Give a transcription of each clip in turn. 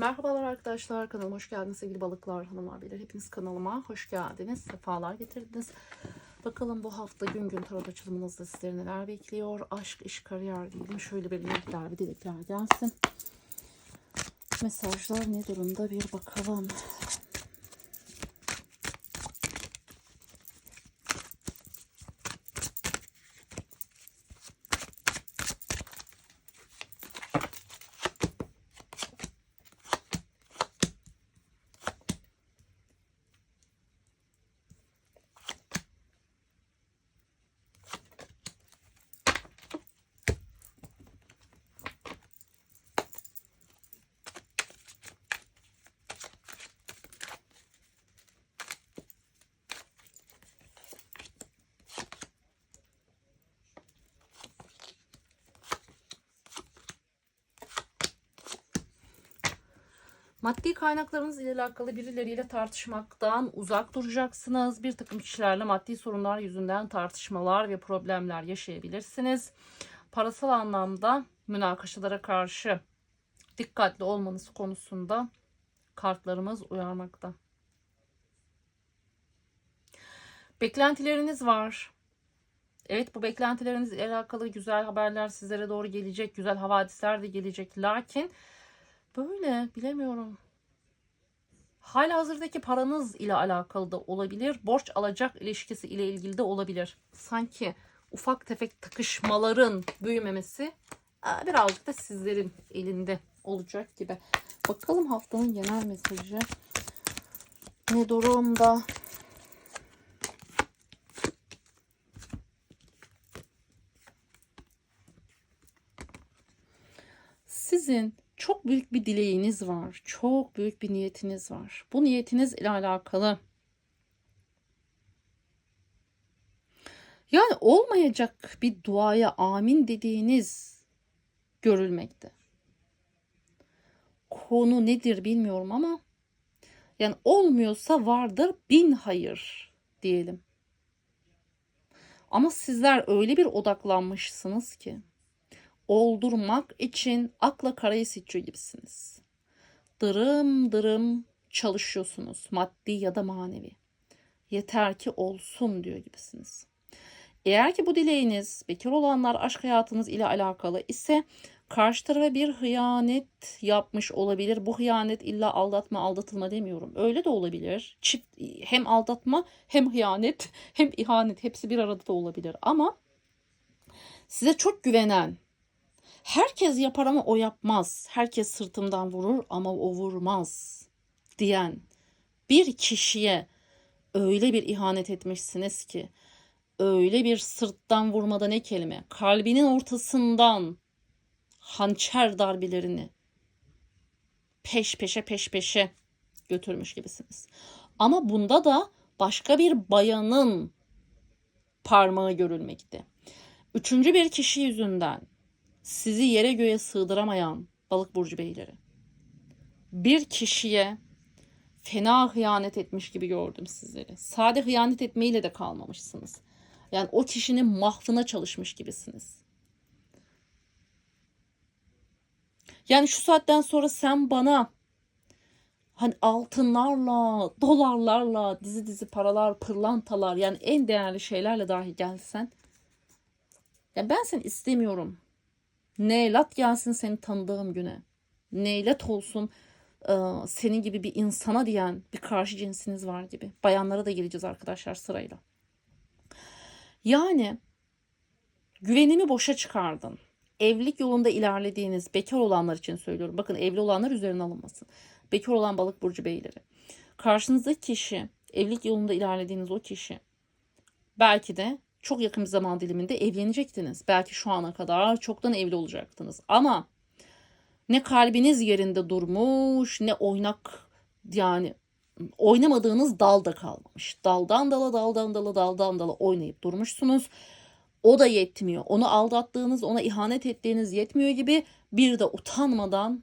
Merhabalar arkadaşlar kanalıma hoş geldiniz sevgili balıklar hanımlar beyler. Hepiniz kanalıma hoş geldiniz sefalar getirdiniz. Bakalım bu hafta gün gün tarot açılımınızda sizleri neler bekliyor? Aşk iş kariyer diyelim. Şöyle bir niyetler bir dilekler gelsin. Mesajlar ne durumda? Bir bakalım Maddi kaynaklarınız ile alakalı birileriyle tartışmaktan uzak duracaksınız. Bir takım kişilerle maddi sorunlar yüzünden tartışmalar ve problemler yaşayabilirsiniz. Parasal anlamda münakaşalara karşı dikkatli olmanız konusunda kartlarımız uyarmakta. Beklentileriniz var. Evet bu beklentileriniz ile alakalı güzel haberler sizlere doğru gelecek. Güzel havadisler de gelecek. Lakin Böyle bilemiyorum. Hala hazırdaki paranız ile alakalı da olabilir. Borç alacak ilişkisi ile ilgili de olabilir. Sanki ufak tefek takışmaların büyümemesi e, birazcık da sizlerin elinde olacak gibi. Bakalım haftanın genel mesajı ne durumda? Sizin çok büyük bir dileğiniz var. Çok büyük bir niyetiniz var. Bu niyetiniz ile alakalı yani olmayacak bir duaya amin dediğiniz görülmekte. Konu nedir bilmiyorum ama yani olmuyorsa vardır bin hayır diyelim. Ama sizler öyle bir odaklanmışsınız ki oldurmak için akla karayı seçiyor gibisiniz. Dırım dırım çalışıyorsunuz maddi ya da manevi. Yeter ki olsun diyor gibisiniz. Eğer ki bu dileğiniz bekar olanlar aşk hayatınız ile alakalı ise karşı tarafa bir hıyanet yapmış olabilir. Bu hıyanet illa aldatma aldatılma demiyorum. Öyle de olabilir. Çift hem aldatma hem hıyanet hem ihanet hepsi bir arada da olabilir. Ama size çok güvenen Herkes yapar ama o yapmaz. Herkes sırtımdan vurur ama o vurmaz diyen bir kişiye öyle bir ihanet etmişsiniz ki öyle bir sırttan vurmada ne kelime kalbinin ortasından hançer darbelerini peş peşe peş peşe götürmüş gibisiniz. Ama bunda da başka bir bayanın parmağı görülmekte. Üçüncü bir kişi yüzünden sizi yere göğe sığdıramayan balık burcu beyleri. Bir kişiye fena hıyanet etmiş gibi gördüm sizleri. Sade hıyanet etmeyle de kalmamışsınız. Yani o kişinin mahvına çalışmış gibisiniz. Yani şu saatten sonra sen bana hani altınlarla, dolarlarla, dizi dizi paralar, pırlantalar yani en değerli şeylerle dahi gelsen ya ben seni istemiyorum. Neylat gelsin seni tanıdığım güne. Neylat olsun e, senin gibi bir insana diyen bir karşı cinsiniz var gibi. Bayanlara da geleceğiz arkadaşlar sırayla. Yani güvenimi boşa çıkardın. Evlilik yolunda ilerlediğiniz bekar olanlar için söylüyorum. Bakın evli olanlar üzerine alınmasın. Bekar olan balık burcu beyleri. Karşınızdaki kişi, evlilik yolunda ilerlediğiniz o kişi belki de çok yakın bir zaman diliminde evlenecektiniz. Belki şu ana kadar çoktan evli olacaktınız. Ama ne kalbiniz yerinde durmuş ne oynak yani oynamadığınız dalda kalmamış. Daldan dala daldan dala daldan dala oynayıp durmuşsunuz. O da yetmiyor. Onu aldattığınız, ona ihanet ettiğiniz yetmiyor gibi bir de utanmadan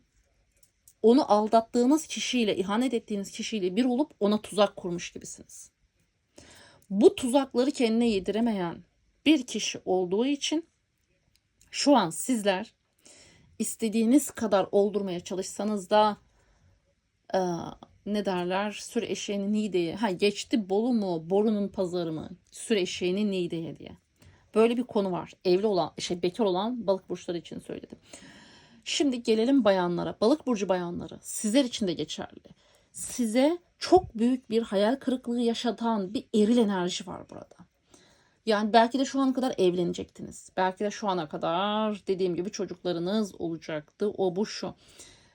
onu aldattığınız kişiyle, ihanet ettiğiniz kişiyle bir olup ona tuzak kurmuş gibisiniz bu tuzakları kendine yediremeyen bir kişi olduğu için şu an sizler istediğiniz kadar oldurmaya çalışsanız da Ee, ne derler? Sür eşeğini Niğde'ye. Ha geçti Bolu mu? Boru'nun pazarı mı? Sür eşeğini Niğde'ye diye. Böyle bir konu var. Evli olan, şey bekar olan balık burçları için söyledim. Şimdi gelelim bayanlara. Balık burcu bayanları. Sizler için de geçerli. Size çok büyük bir hayal kırıklığı yaşatan bir eril enerji var burada. Yani belki de şu ana kadar evlenecektiniz. Belki de şu ana kadar dediğim gibi çocuklarınız olacaktı. O bu şu.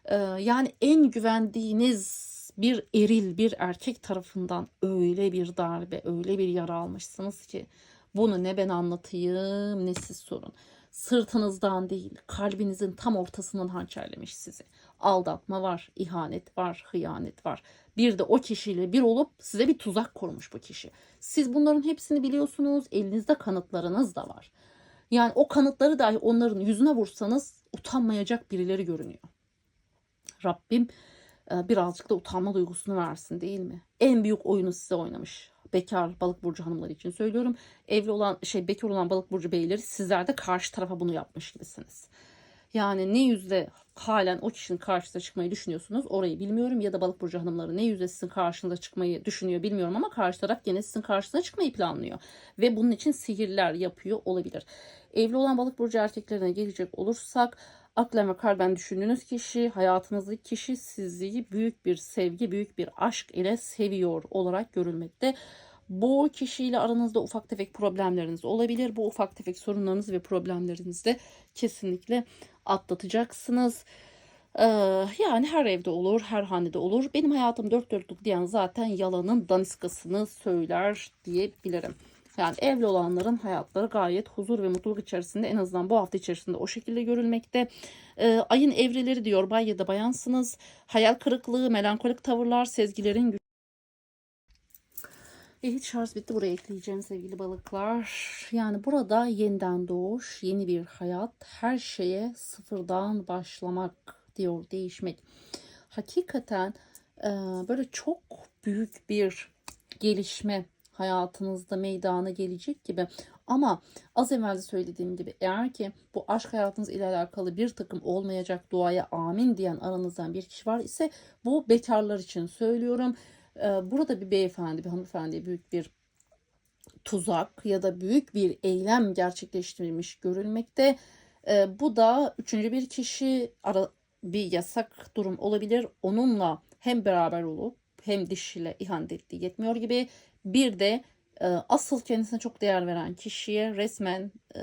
Ee, yani en güvendiğiniz bir eril, bir erkek tarafından öyle bir darbe, öyle bir yara almışsınız ki bunu ne ben anlatayım ne siz sorun. Sırtınızdan değil, kalbinizin tam ortasından hançerlemiş sizi. Aldatma var, ihanet var, hıyanet var. Bir de o kişiyle bir olup size bir tuzak kurmuş bu kişi. Siz bunların hepsini biliyorsunuz. Elinizde kanıtlarınız da var. Yani o kanıtları dahi onların yüzüne vursanız utanmayacak birileri görünüyor. Rabbim e, birazcık da utanma duygusunu versin değil mi? En büyük oyunu size oynamış. Bekar balık burcu hanımları için söylüyorum. Evli olan şey bekar olan balık burcu beyleri sizler de karşı tarafa bunu yapmış gibisiniz. Yani ne yüzle halen o kişinin karşısına çıkmayı düşünüyorsunuz orayı bilmiyorum. Ya da balık burcu hanımları ne yüzle sizin karşınıza çıkmayı düşünüyor bilmiyorum ama karşı taraf gene sizin karşısına çıkmayı planlıyor. Ve bunun için sihirler yapıyor olabilir. Evli olan balık burcu erkeklerine gelecek olursak aklen ve kalben düşündüğünüz kişi, hayatınızdaki kişi sizi büyük bir sevgi, büyük bir aşk ile seviyor olarak görülmekte. Bu kişiyle aranızda ufak tefek problemleriniz olabilir. Bu ufak tefek sorunlarınız ve problemlerinizi de kesinlikle atlatacaksınız. Ee, yani her evde olur, her hanede olur. Benim hayatım dört dörtlük diyen zaten yalanın daniskasını söyler diyebilirim. Yani evli olanların hayatları gayet huzur ve mutluluk içerisinde en azından bu hafta içerisinde o şekilde görülmekte. Ee, ayın evreleri diyor bay ya da bayansınız. Hayal kırıklığı, melankolik tavırlar, sezgilerin gücü. Evet şarj bitti. Buraya ekleyeceğim sevgili balıklar. Yani burada yeniden doğuş, yeni bir hayat, her şeye sıfırdan başlamak diyor değişmek. Hakikaten e, böyle çok büyük bir gelişme hayatınızda meydana gelecek gibi. Ama az evvel de söylediğim gibi eğer ki bu aşk hayatınız ile alakalı bir takım olmayacak duaya amin diyen aranızdan bir kişi var ise bu bekarlar için söylüyorum. Ee, burada bir beyefendi, bir hanımefendi büyük bir tuzak ya da büyük bir eylem gerçekleştirilmiş görülmekte. Ee, bu da üçüncü bir kişi ara, bir yasak durum olabilir. Onunla hem beraber olup hem dişiyle ihanet ettiği yetmiyor gibi bir de e, asıl kendisine çok değer veren kişiye resmen e,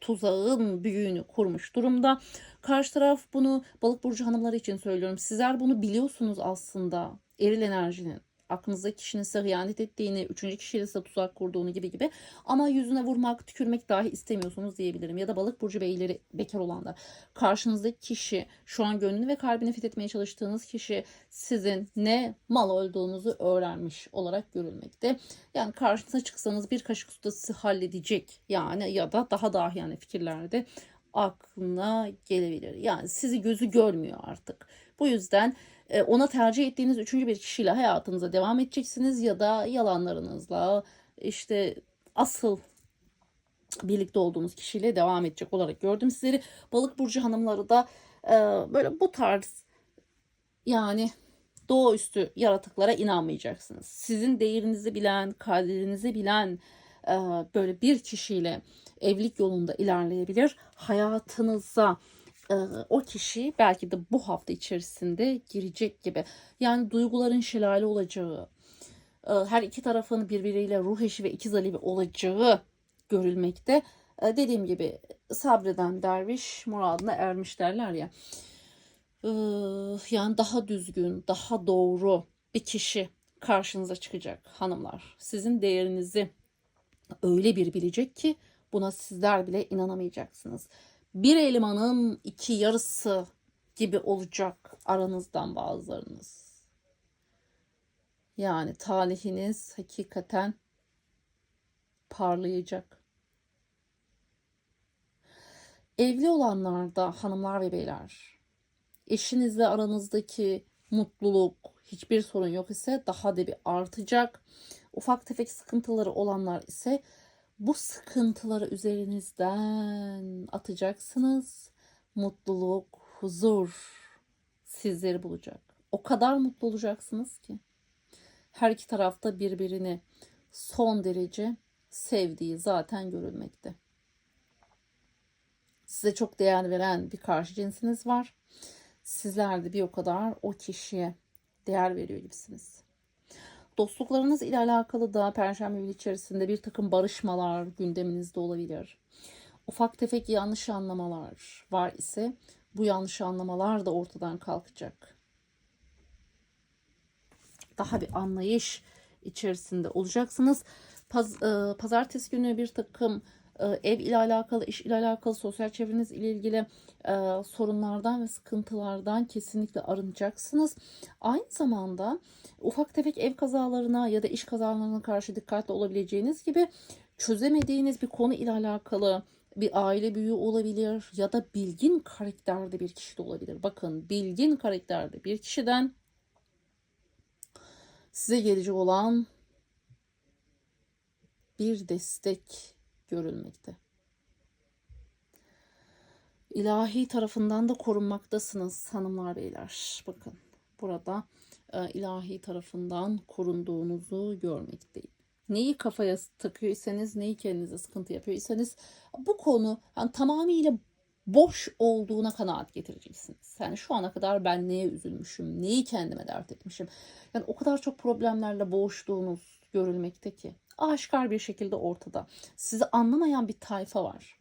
tuzağın büyüğünü kurmuş durumda. Karşı taraf bunu balık burcu hanımları için söylüyorum. Sizler bunu biliyorsunuz aslında eril enerjinin aklınızdaki kişinin size hıyanet ettiğini, üçüncü kişiyle size tuzak kurduğunu gibi gibi. Ama yüzüne vurmak, tükürmek dahi istemiyorsunuz diyebilirim. Ya da balık burcu beyleri bekar olanlar. Karşınızdaki kişi, şu an gönlünü ve kalbini fethetmeye çalıştığınız kişi sizin ne mal olduğunuzu öğrenmiş olarak görülmekte. Yani karşınıza çıksanız bir kaşık suda sizi halledecek. Yani ya da daha dahi yani fikirlerde aklına gelebilir. Yani sizi gözü görmüyor artık. Bu yüzden ona tercih ettiğiniz üçüncü bir kişiyle hayatınıza devam edeceksiniz ya da yalanlarınızla işte asıl birlikte olduğunuz kişiyle devam edecek olarak gördüm sizleri. Balık burcu hanımları da e, böyle bu tarz yani doğaüstü yaratıklara inanmayacaksınız. Sizin değerinizi bilen, kaderinizi bilen e, böyle bir kişiyle evlilik yolunda ilerleyebilir. Hayatınıza e, o kişi belki de bu hafta içerisinde girecek gibi. Yani duyguların şelale olacağı, her iki tarafın birbiriyle ruh eşi ve ikiz alevi olacağı görülmekte. Dediğim gibi sabreden derviş muradına ermiş derler ya. Yani daha düzgün, daha doğru bir kişi karşınıza çıkacak hanımlar. Sizin değerinizi öyle bir bilecek ki buna sizler bile inanamayacaksınız bir elmanın iki yarısı gibi olacak aranızdan bazılarınız. Yani talihiniz hakikaten parlayacak. Evli olanlarda hanımlar ve beyler, eşinizle aranızdaki mutluluk, hiçbir sorun yok ise daha da bir artacak. Ufak tefek sıkıntıları olanlar ise bu sıkıntıları üzerinizden atacaksınız. Mutluluk, huzur sizleri bulacak. O kadar mutlu olacaksınız ki. Her iki tarafta birbirini son derece sevdiği zaten görülmekte. Size çok değer veren bir karşı cinsiniz var. Sizler de bir o kadar o kişiye değer veriyor gibisiniz. Dostluklarınız ile alakalı da Perşembe günü içerisinde bir takım barışmalar gündeminizde olabilir. Ufak tefek yanlış anlamalar var ise bu yanlış anlamalar da ortadan kalkacak. Daha bir anlayış içerisinde olacaksınız. Paz, e, pazartesi günü bir takım ev ile alakalı, iş ile alakalı, sosyal çevreniz ile ilgili e, sorunlardan ve sıkıntılardan kesinlikle arınacaksınız. Aynı zamanda ufak tefek ev kazalarına ya da iş kazalarına karşı dikkatli olabileceğiniz gibi çözemediğiniz bir konu ile alakalı bir aile büyüğü olabilir ya da bilgin karakterde bir kişi de olabilir. Bakın bilgin karakterde bir kişiden size gelecek olan bir destek görülmekte. İlahi tarafından da korunmaktasınız hanımlar beyler. Bakın burada e, ilahi tarafından korunduğunuzu görmekteyim. Neyi kafaya takıyorsanız, neyi kendinize sıkıntı yapıyorsanız bu konu yani tamamıyla boş olduğuna kanaat getireceksiniz. Yani şu ana kadar ben neye üzülmüşüm, neyi kendime dert etmişim. Yani o kadar çok problemlerle boğuştuğunuz görülmekte ki aşikar bir şekilde ortada. Sizi anlamayan bir tayfa var.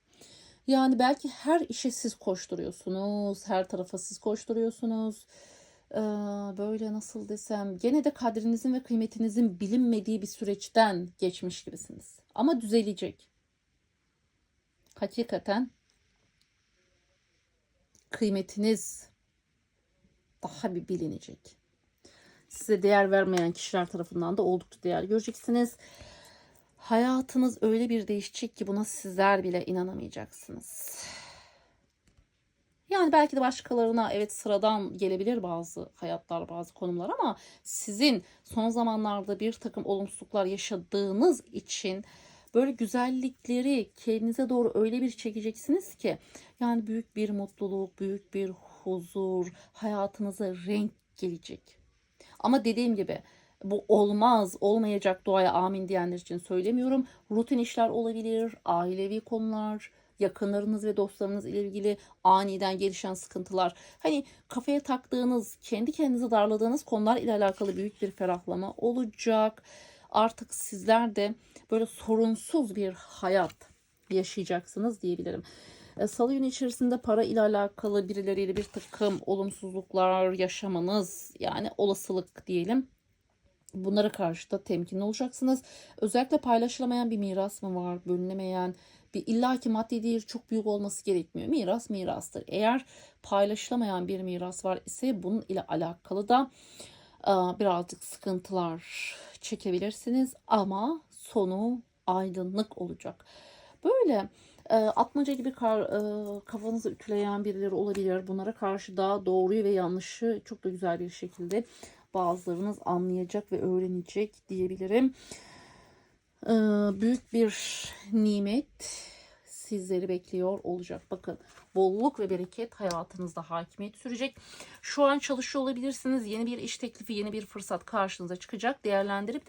Yani belki her işe siz koşturuyorsunuz, her tarafa siz koşturuyorsunuz. Ee, böyle nasıl desem gene de kadrinizin ve kıymetinizin bilinmediği bir süreçten geçmiş gibisiniz. Ama düzelecek. Hakikaten kıymetiniz daha bir bilinecek. Size değer vermeyen kişiler tarafından da oldukça değer göreceksiniz. Hayatınız öyle bir değişecek ki buna sizler bile inanamayacaksınız. Yani belki de başkalarına evet sıradan gelebilir bazı hayatlar, bazı konumlar ama sizin son zamanlarda bir takım olumsuzluklar yaşadığınız için böyle güzellikleri kendinize doğru öyle bir çekeceksiniz ki yani büyük bir mutluluk, büyük bir huzur, hayatınıza renk gelecek. Ama dediğim gibi bu olmaz, olmayacak duaya amin diyenler için söylemiyorum. Rutin işler olabilir, ailevi konular, yakınlarınız ve dostlarınız ile ilgili aniden gelişen sıkıntılar. Hani kafaya taktığınız, kendi kendinize darladığınız konular ile alakalı büyük bir ferahlama olacak. Artık sizler de böyle sorunsuz bir hayat yaşayacaksınız diyebilirim. E, Salı günü içerisinde para ile alakalı birileriyle bir takım olumsuzluklar yaşamanız yani olasılık diyelim. Bunlara karşı da temkinli olacaksınız. Özellikle paylaşılamayan bir miras mı var? Bölünemeyen bir illaki maddi değeri çok büyük olması gerekmiyor. Miras mirastır. Eğer paylaşılamayan bir miras var ise bunun ile alakalı da e, birazcık sıkıntılar çekebilirsiniz ama sonu aydınlık olacak. Böyle e, atmaca gibi e, kafanızı ütüleyen birileri olabilir. Bunlara karşı da doğruyu ve yanlışı çok da güzel bir şekilde bazılarınız anlayacak ve öğrenecek diyebilirim. Ee, büyük bir nimet sizleri bekliyor olacak. Bakın bolluk ve bereket hayatınızda hakimiyet sürecek. Şu an çalışıyor olabilirsiniz. Yeni bir iş teklifi, yeni bir fırsat karşınıza çıkacak. Değerlendirip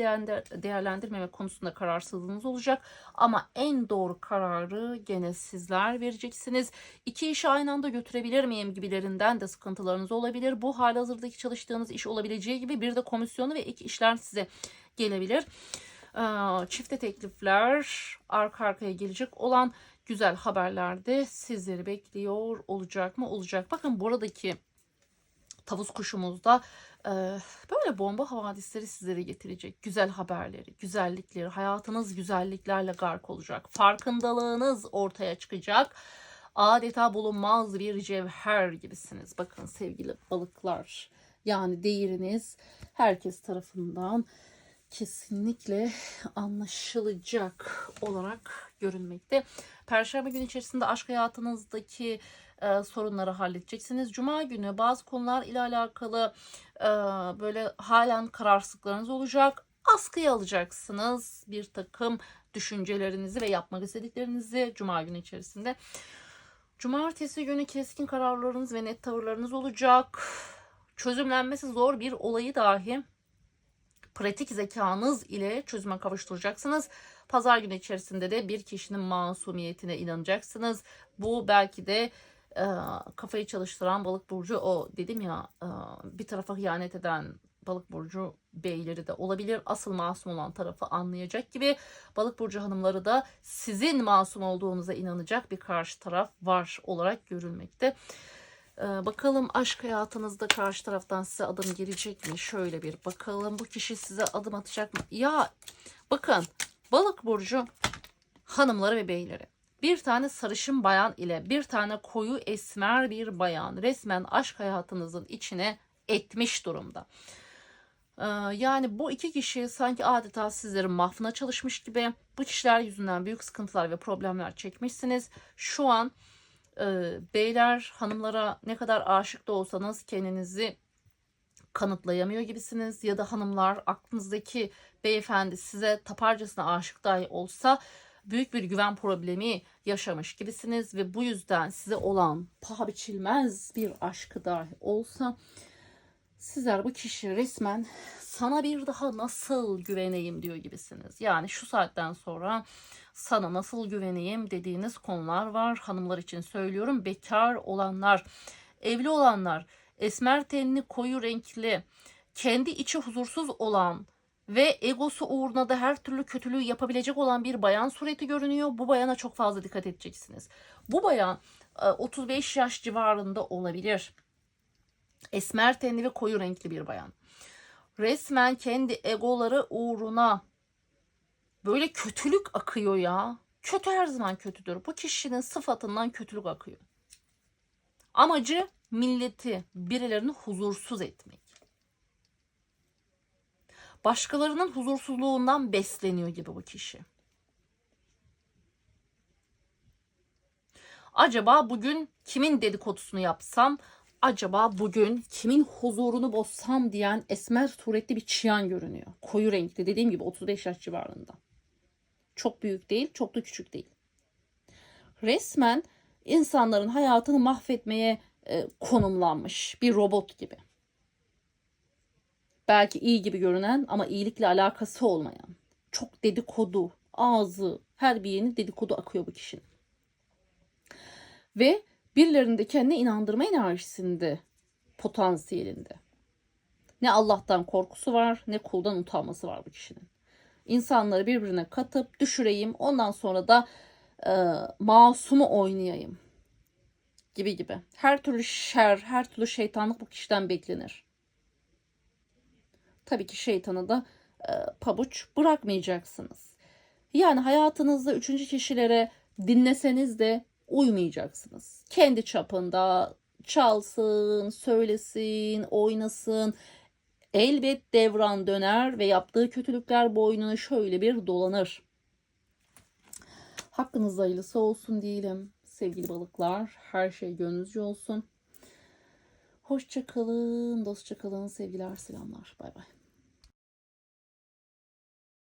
değerlendirmeme konusunda kararsızlığınız olacak. Ama en doğru kararı gene sizler vereceksiniz. İki işi aynı anda götürebilir miyim gibilerinden de sıkıntılarınız olabilir. Bu halihazırdaki çalıştığınız iş olabileceği gibi bir de komisyonu ve ek işler size gelebilir çifte teklifler arka arkaya gelecek olan güzel haberler de sizleri bekliyor olacak mı? Olacak. Bakın buradaki tavus kuşumuzda e, böyle bomba havadisleri sizlere getirecek. Güzel haberleri, güzellikleri, hayatınız güzelliklerle gark olacak. Farkındalığınız ortaya çıkacak. Adeta bulunmaz bir cevher gibisiniz. Bakın sevgili balıklar. Yani değeriniz herkes tarafından kesinlikle anlaşılacak olarak görünmekte. Perşembe günü içerisinde aşk hayatınızdaki e, sorunları halledeceksiniz. Cuma günü bazı konular ile alakalı e, böyle halen kararsızlıklarınız olacak. Askıya alacaksınız bir takım düşüncelerinizi ve yapmak istediklerinizi Cuma günü içerisinde. Cumartesi günü keskin kararlarınız ve net tavırlarınız olacak çözümlenmesi zor bir olayı dahi pratik zekanız ile çözüme kavuşturacaksınız. Pazar günü içerisinde de bir kişinin masumiyetine inanacaksınız. Bu belki de e, kafayı çalıştıran balık burcu o dedim ya e, bir tarafa hıyanet eden balık burcu beyleri de olabilir. Asıl masum olan tarafı anlayacak gibi balık burcu hanımları da sizin masum olduğunuza inanacak bir karşı taraf var olarak görülmekte. Ee, bakalım aşk hayatınızda karşı taraftan size adım gelecek mi? Şöyle bir bakalım. Bu kişi size adım atacak mı? Ya bakın balık burcu hanımları ve beyleri. Bir tane sarışın bayan ile bir tane koyu esmer bir bayan resmen aşk hayatınızın içine etmiş durumda. Ee, Yani bu iki kişi sanki adeta sizlerin mahfına çalışmış gibi bu kişiler yüzünden büyük sıkıntılar ve problemler çekmişsiniz. Şu an e, beyler hanımlara ne kadar aşık da olsanız kendinizi kanıtlayamıyor gibisiniz. Ya da hanımlar aklınızdaki beyefendi size taparcasına aşık dahi olsa büyük bir güven problemi yaşamış gibisiniz. Ve bu yüzden size olan paha biçilmez bir aşkı dahi olsa sizler bu kişi resmen sana bir daha nasıl güveneyim diyor gibisiniz. Yani şu saatten sonra sana nasıl güveneyim dediğiniz konular var. Hanımlar için söylüyorum. Bekar olanlar, evli olanlar, esmer tenli, koyu renkli, kendi içi huzursuz olan ve egosu uğruna da her türlü kötülüğü yapabilecek olan bir bayan sureti görünüyor. Bu bayana çok fazla dikkat edeceksiniz. Bu bayan e, 35 yaş civarında olabilir. Esmer tenli ve koyu renkli bir bayan. Resmen kendi egoları uğruna böyle kötülük akıyor ya. Kötü her zaman kötüdür. Bu kişinin sıfatından kötülük akıyor. Amacı milleti, birilerini huzursuz etmek. Başkalarının huzursuzluğundan besleniyor gibi bu kişi. Acaba bugün kimin dedikodusunu yapsam, acaba bugün kimin huzurunu bozsam diyen esmer suretli bir çıyan görünüyor. Koyu renkli dediğim gibi 35 yaş civarında. Çok büyük değil, çok da küçük değil. Resmen insanların hayatını mahvetmeye e, konumlanmış bir robot gibi. Belki iyi gibi görünen ama iyilikle alakası olmayan. Çok dedikodu, ağzı, her bir yeni dedikodu akıyor bu kişinin. Ve birilerinin de kendine inandırma enerjisinde, potansiyelinde. Ne Allah'tan korkusu var, ne kuldan utanması var bu kişinin. İnsanları birbirine katıp düşüreyim, ondan sonra da e, masumu oynayayım gibi gibi. Her türlü şer, her türlü şeytanlık bu kişiden beklenir. Tabii ki şeytanı da e, pabuç bırakmayacaksınız. Yani hayatınızda üçüncü kişilere dinleseniz de uymayacaksınız. Kendi çapında çalsın, söylesin, oynasın. Elbet devran döner ve yaptığı kötülükler boynunu şöyle bir dolanır. Hakkınızda hayırlısı olsun diyelim sevgili balıklar. Her şey gönlünüzce olsun. Hoşça kalın, dostça sevgiler, selamlar. Bay bay.